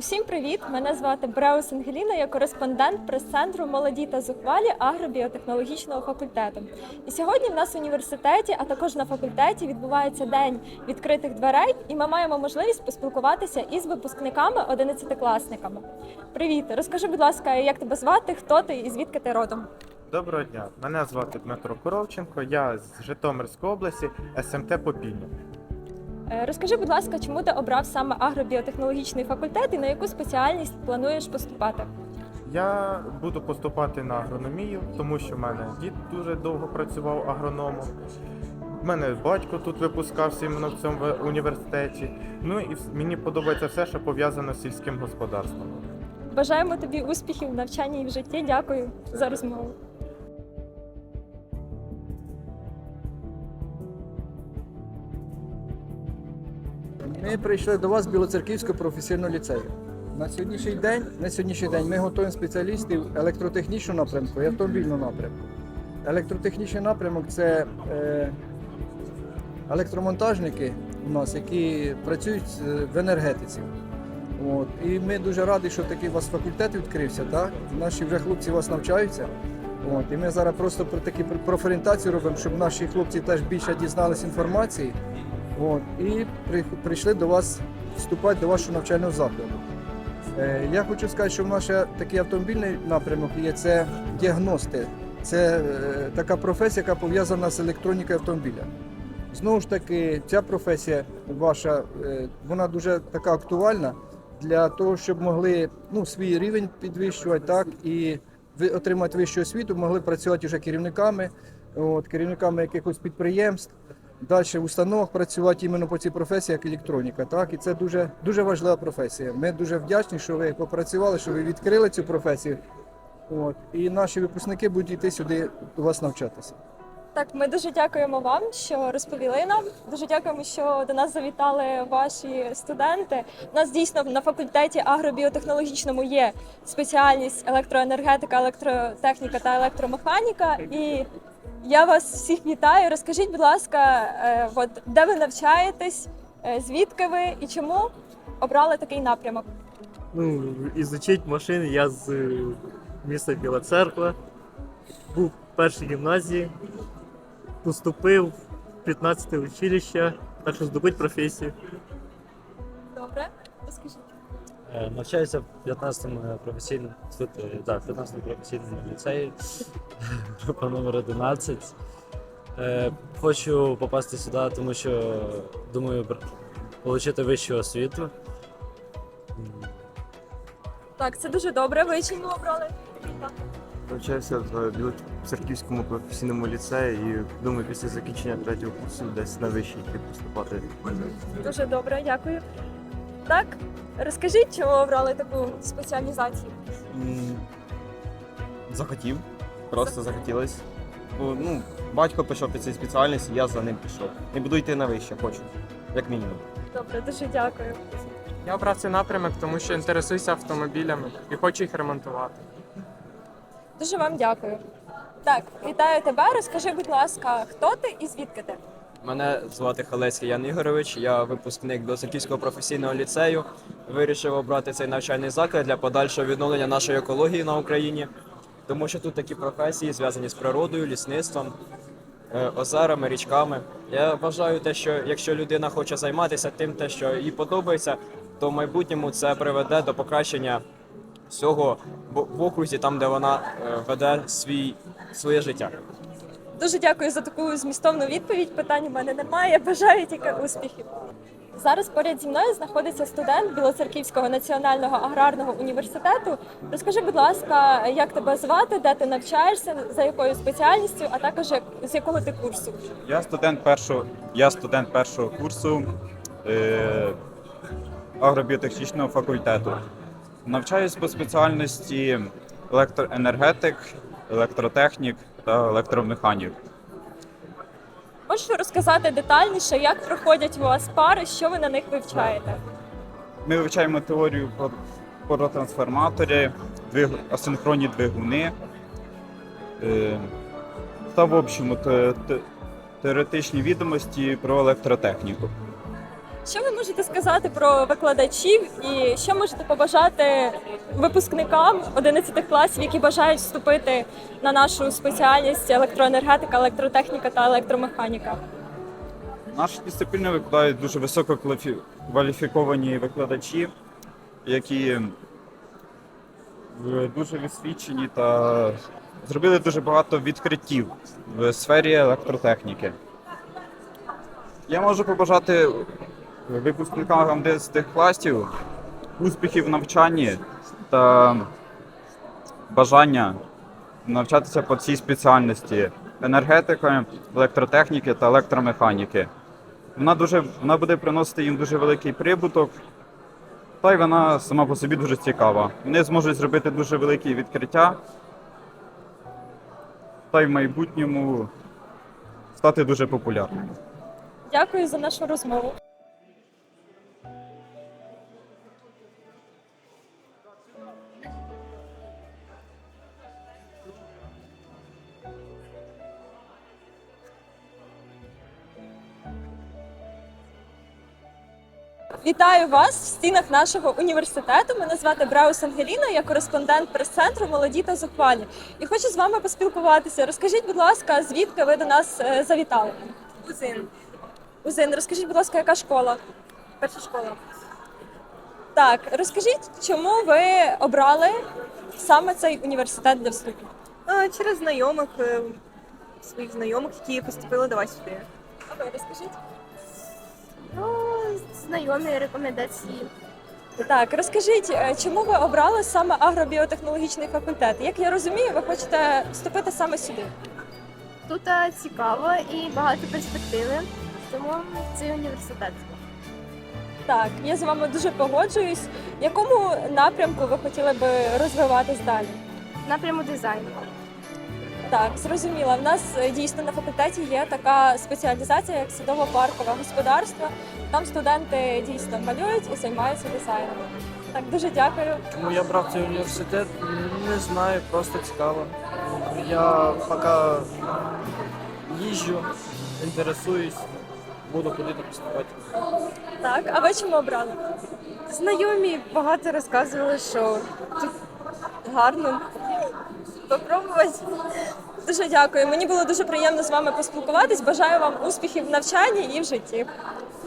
Усім привіт! Мене звати Бреус Ангеліна, я кореспондент прес-центру Молоді та зухвалі агробіотехнологічного факультету. І сьогодні в нас в університеті, а також на факультеті, відбувається день відкритих дверей, і ми маємо можливість поспілкуватися із випускниками 11-класниками. Привіт! Розкажи, будь ласка, як тебе звати, хто ти і звідки ти родом? Доброго дня, мене звати Дмитро Коровченко, я з Житомирської області, СМТ Попільня. Е, Розкажи, будь ласка, чому ти обрав саме агробіотехнологічний факультет і на яку спеціальність плануєш поступати? Я буду поступати на агрономію, тому що в мене дід дуже довго працював агрономом. У мене батько тут випускався іменно в цьому університеті. Ну і мені подобається все, що пов'язано з сільським господарством. Бажаємо тобі успіхів в навчанні і в житті. Дякую за розмову. Ми прийшли до вас з Білоцерківського професійного ліцею. На сьогоднішній день, на сьогоднішній день ми готуємо спеціалістів електротехнічного напрямку і автомобільного напрямку. Електротехнічний напрямок це е, електромонтажники у нас, які працюють е, в енергетиці. От. І ми дуже раді, що такий у вас факультет відкрився. Так? Наші вже хлопці у вас навчаються. От. І ми зараз просто про такі профорієнтацію робимо, щоб наші хлопці теж більше дізналися інформації. От, і при, прийшли до вас вступати до вашого навчального закладу. Е, я хочу сказати, що в наш такий автомобільний напрямок є це діагности. Це е, така професія, яка пов'язана з електронікою автомобіля. Знову ж таки, ця професія ваша, е, вона дуже така актуальна для того, щоб могли ну, свій рівень підвищувати, так, і отримати вищу освіту, могли працювати вже керівниками, от, керівниками якихось підприємств далі в установах працювати іменно по цій професії, як електроніка. Так? І це дуже, дуже важлива професія. Ми дуже вдячні, що ви попрацювали, що ви відкрили цю професію. От. І наші випускники будуть йти сюди у вас навчатися. Так, ми дуже дякуємо вам, що розповіли нам. Дуже дякуємо, що до нас завітали ваші студенти. У нас дійсно на факультеті агробіотехнологічному є спеціальність електроенергетика, електротехніка та електромеханіка. І я вас всіх вітаю. Розкажіть, будь ласка, е, от де ви навчаєтесь, е, звідки ви і чому обрали такий напрямок? ну, ізучить машини. Я з е, міста Біла Церква. Був в першій гімназії, поступив в 15 училище, так що здобуть професію. Е, Навчаюся в 15-му професійному тут, е, да, в 15-му професійному ліцеї, група номер 11. Е, Хочу попасти сюди, тому що думаю отримати вищу освіту. Так, це дуже добре. Ви чому обрали? Навчався в Білоцерківському професійному ліцеї і думаю, після закінчення третього курсу десь на вищий йти поступати. Дуже добре, дякую. Так, розкажіть, чому обрали таку спеціалізацію? Захотів, просто захотілось. Бо, ну, батько пішов під цю спеціальність, і я за ним пішов. І буду йти на вище, хочу, як мінімум. Добре, дуже дякую. Я обрав цей напрямок, тому що інтересуюся автомобілями і хочу їх ремонтувати. Дуже вам дякую. Так, вітаю тебе. Розкажи, будь ласка, хто ти і звідки ти? Мене звати Халецький Ян Ігорович, я випускник Білоцерківського професійного ліцею. Вирішив обрати цей навчальний заклад для подальшого відновлення нашої екології на Україні, тому що тут такі професії зв'язані з природою, лісництвом, е, озерами, річками. Я вважаю те, що якщо людина хоче займатися тим, те, що їй подобається, то в майбутньому це приведе до покращення всього в окрузі, там де вона е, веде свій, своє життя. Дуже дякую за таку змістовну відповідь. Питань у мене немає. Бажаю тільки успіхів. Зараз поряд зі мною знаходиться студент Білоцерківського національного аграрного університету. Розкажи, будь ласка, як тебе звати, де ти навчаєшся, за якою спеціальністю, а також як- з якого ти курсу? Я студент першого, я студент першого курсу е, агробіотехнічного факультету. Навчаюсь по спеціальності електроенергетик, електротехнік та електромеханік. Можеш розказати детальніше, як проходять у вас пари, що ви на них вивчаєте? Ми вивчаємо теорію про паротрансформатори, двиг... асинхронні двигуни е, та в общому те- теоретичні відомості про електротехніку. Що ви можете сказати про викладачів і що можете побажати випускникам 11 класів, які бажають вступити на нашу спеціальність електроенергетика, електротехніка та електромеханіка? Наші дисципліни викладають дуже висококваліфіковані викладачі, які дуже освічені та зробили дуже багато відкриттів в сфері електротехніки. Я можу побажати випускникам 11 класів успіхів в навчанні та бажання навчатися по цій спеціальності енергетики, електротехніки та електромеханіки. Вона дуже вона буде приносити їм дуже великий прибуток, та й вона сама по собі дуже цікава. Вони зможуть зробити дуже великі відкриття, та й в майбутньому стати дуже популярними. Дякую за нашу розмову. Вітаю вас в стінах нашого університету. Мене звати Браус Ангеліна, я кореспондент прес-центру Молоді та зухвалі. І хочу з вами поспілкуватися. Розкажіть, будь ласка, звідки ви до нас е, завітали? Узин. Узин, розкажіть, будь ласка, яка школа? Перша школа. Так, розкажіть, чому ви обрали саме цей університет для вступу? Через знайомих, е, своїх знайомих, які поступили до вас сюди. А ви розкажіть? Знайомі рекомендації. Так, розкажіть, е, чому ви обрали саме агробіотехнологічний факультет? Як я розумію, ви хочете вступити саме сюди? Тут е, цікаво і багато перспективи, тому цей університет. Так, я з вами дуже погоджуюсь. Якому напрямку ви хотіли би розвиватись далі? Напряму дизайну. Так, зрозуміла. В нас е, дійсно на факультеті є така спеціалізація, як садово-паркове господарство. Там студенти дійсно малюють і займаються дизайном. Так, дуже дякую. Чому я брав цей університет? Не знаю, просто цікаво. Я поки їжджу, інтересуюсь, буду ходити поступати. Так, а ви чому обрали? Знайомі багато розказували, що тут гарно. Попробувати. Дуже дякую. Мені було дуже приємно з вами поспілкуватись. Бажаю вам успіхів в навчанні і в житті.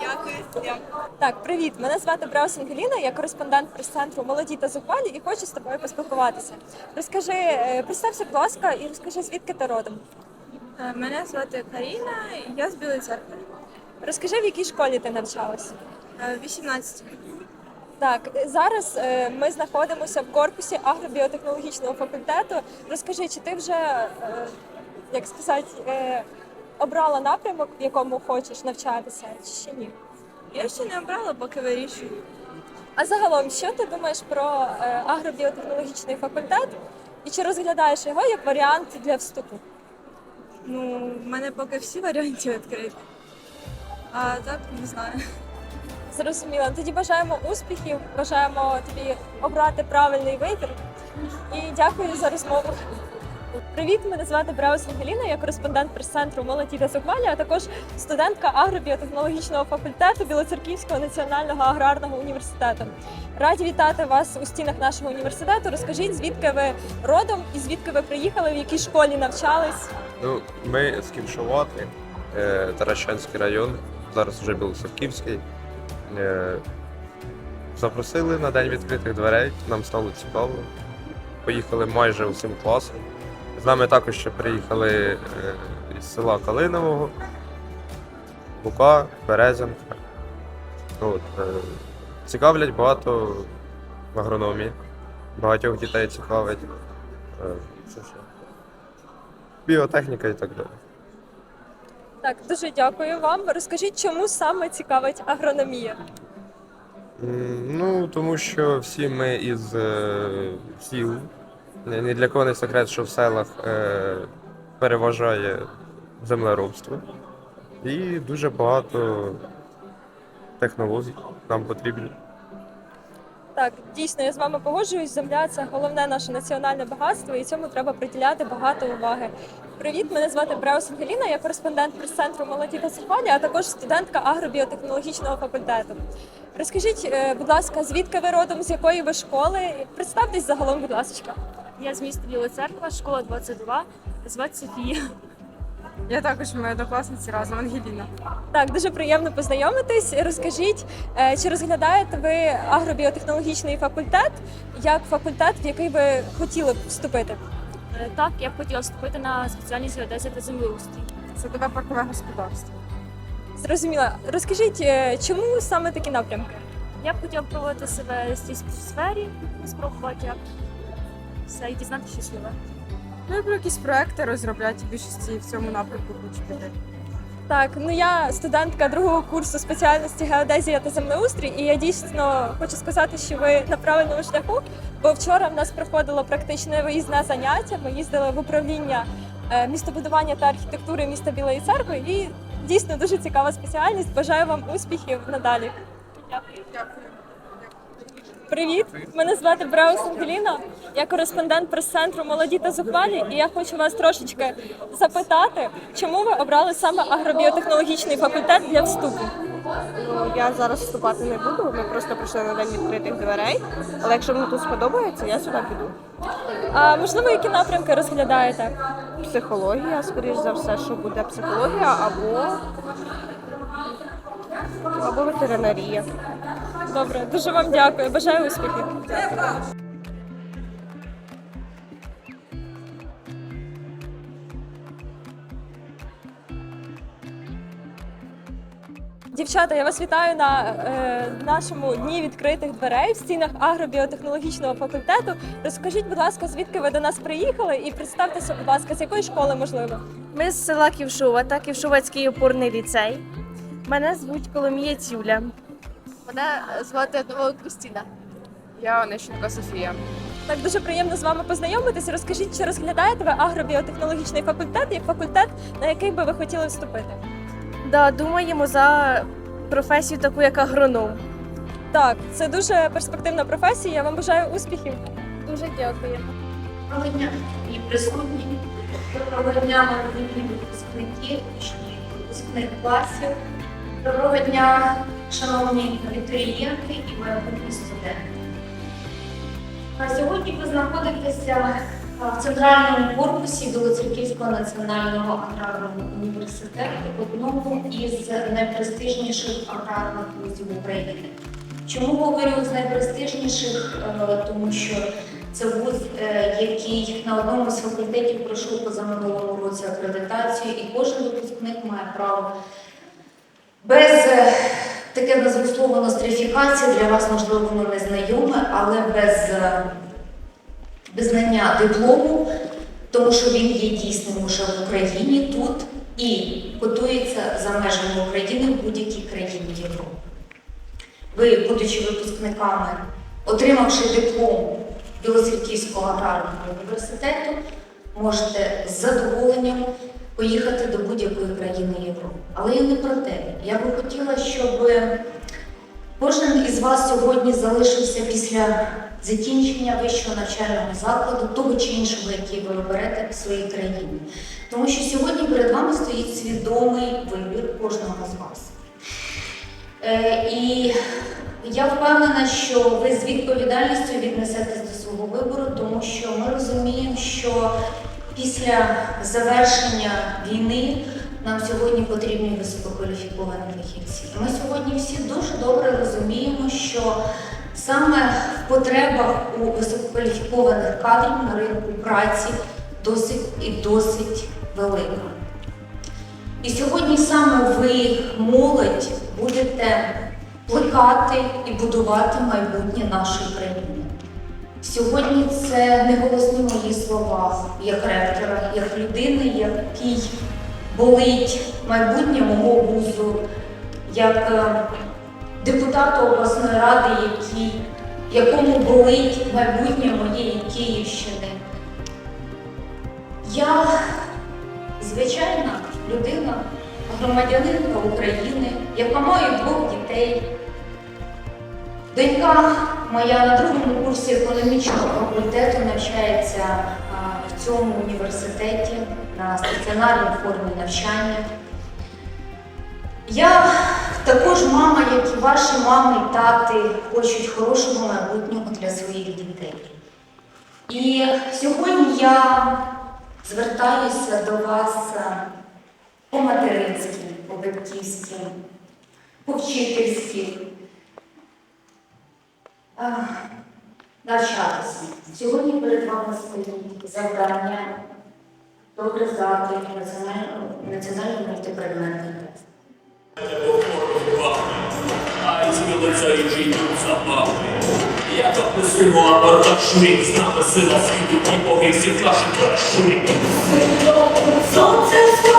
Дякую. Так, привіт. Мене звати Браус Ангеліна, я кореспондент прес-центру Молоді та зухвалі і хочу з тобою поспілкуватися. Розкажи, е, представся, будь ласка, і розкажи, звідки ти родом. Е, Мене звати Каріна, я з Білої церкви. Розкажи, в якій школі ти навчалась. 18. Так, е, зараз е, ми знаходимося в корпусі агробіотехнологічного факультету. Розкажи, чи ти вже, е, як сказати, е, обрала напрямок, в якому хочеш навчатися, чи ще ні? Я ще не обрала, поки вирішую. А загалом, що ти думаєш про е, агробіотехнологічний факультет? І чи розглядаєш його як варіант для вступу? Ну, в мене поки всі варіанти відкриті. А так не знаю. Зрозуміло. Тоді бажаємо успіхів, бажаємо тобі обрати правильний вибір. І дякую за розмову. Привіт, мене звати Браус Ангеліна, я кореспондент прес-центру Молоді та Зухвалі, а також студентка агробіотехнологічного факультету Білоцерківського національного аграрного університету. Раді вітати вас у стінах нашого університету. Розкажіть, звідки ви родом і звідки ви приїхали, в якій школі навчались. Ну, ми з Ківшовати, е, Таращанський район, зараз вже Білоцерківський. Е, Запросили на день відкритих дверей, нам стало цікаво. Поїхали майже усім класом. З нами також ще приїхали е, із села Калинового, Лука, Березянка. От, е, цікавлять багато в агрономії, багатьох дітей цікавить. Біотехніка і так далі. Так, дуже дякую вам. Розкажіть, чому саме цікавить агрономія? Ну, тому що всі ми із е, сіл. Ні ні для кого не секрет, що в селах е, переважає землеробство. І дуже багато технологій нам потрібні. Так, дійсно, я з вами погоджуюсь. Земля це головне наше національне багатство, і цьому треба приділяти багато уваги. Привіт, мене звати Бреус Ангеліна, я кореспондент прес-центру молоді та сухвалі, а також студентка агробіотехнологічного факультету. Розкажіть, е, будь ласка, звідки ви родом, з якої ви школи? Представтесь загалом, будь ласка. Я з міста Біла Церква, школа 22, звати Софія. Я також моя однокласниця разом Ангеліна. Так, дуже приємно познайомитись. Розкажіть, е, чи розглядаєте ви агробіотехнологічний факультет як факультет, в який ви хотіли б вступити? Е, Так, я б хотіла вступити на спеціальність геодезія та землеустрій. Садове паркове господарство. Зрозуміла. Розкажіть, е, чому саме такі напрямки? Я б хотіла пробувати себе в цій сфері, спробувати як все і дізнатися щось нове. Ну, люблю якісь проекти розробляти в більшості в цьому напрямку хочу піти. Так, ну я студентка другого курсу спеціальності геодезія та землеустрій, і я дійсно хочу сказати, що ви на правильному шляху. Бо вчора в нас проходило практичне виїзне заняття. Ми їздили в управління е, містобудування та архітектури міста Білої церкви. І дійсно дуже цікава спеціальність. Бажаю вам успіхів надалі. Дякую. Привіт, мене звати Бреус Ангеліна. Я кореспондент прес-центру молоді та зухвалі, і я хочу вас трошечки запитати, чому ви обрали саме агробіотехнологічний факультет для вступу? Ну, я зараз вступати не буду, ми просто прийшли на день відкритих дверей. Але якщо мені тут сподобається, я сюди піду. А можливо, які напрямки розглядаєте? Психологія, скоріш за все, що буде психологія або, або ветеринарія. Добре, дуже вам дякую. Бажаю успіхів. Дівчата, я вас вітаю на е, нашому дні відкритих дверей в стінах агробіотехнологічного факультету. Розкажіть, будь ласка, звідки ви до нас приїхали, і представтеся, будь ласка, з якої школи можливо? Ми з села Ківшова та Ківшовецький опорний ліцей. Мене звуть Коломієць Юля. Мене звати Нова Кристина. Я Онищенко Софія. Так дуже приємно з вами познайомитися. Розкажіть, чи розглядаєте ви агробіотехнологічний факультет як факультет, на який би ви хотіли вступити? Да, думаємо за професію таку, як агроном. Так, це дуже перспективна професія. Я вам бажаю успіхів. Дуже дякую. Доброго дня, і присутні. Доброго дня, молоді випускники, учні випускних класів. Доброго дня, шановні абітурієнти і майбутні студенти. Сьогодні ви знаходитеся в центральному корпусі Білоцерківського національного аграрного університету, одному із найпрестижніших аграрних вузів України. Чому говорю з найпрестижніших? Е, Тому що це вуз, е, який на одному з факультетів пройшов позаминулому році акредитацію, і кожен випускник має право без е, таке назву слово нострифікація для вас, можливо, воно не знайоме, але без е, визнання диплому, тому що він є дійсним уже в Україні тут і готується за межами України в будь-якій країні Європи. Ви, будучи випускниками, отримавши диплом Білоцерківського аграрного університету, можете з задоволенням поїхати до будь-якої країни Європи. Але і не про те. Я би хотіла, щоб кожен із вас сьогодні залишився після закінчення вищого навчального закладу, того чи іншого, який ви оберете в своїй країні. Тому що сьогодні перед вами стоїть свідомий вибір кожного з вас. Е, і я впевнена, що ви з відповідальністю віднесетесь до свого вибору, тому що ми розуміємо, що після завершення війни нам сьогодні потрібні висококваліфіковані фахівці. Ми сьогодні всі дуже добре розуміємо, що саме в потребах у висококваліфікованих кадрів на ринку праці досить і досить велика. І сьогодні саме ви, молодь, будете плекати і будувати майбутнє нашої країни. Сьогодні це не голосні мої слова як ректора, як людини, який болить майбутнє мого вузу, як е, депутата обласної ради, який, якому болить майбутнє моєї Київщини. Я звичайна людина, громадянинка України, яка має двох дітей. Донька моя на другому курсі економічного факультету навчається в цьому університеті на стаціонарній формі навчання. Я також мама, як і ваші мами і тати, хочуть хорошого майбутнього для своїх дітей. І сьогодні я звертаюся до вас е, по-материнськи, по-батьківськи, по-вчительськи. Ах, Навчатися. Сьогодні перед вами стоїть завдання добре мілицею йдуть забави. Я так не а бардак шумік, з нами сила світу, і боги всіх наших перешумік. Сонце.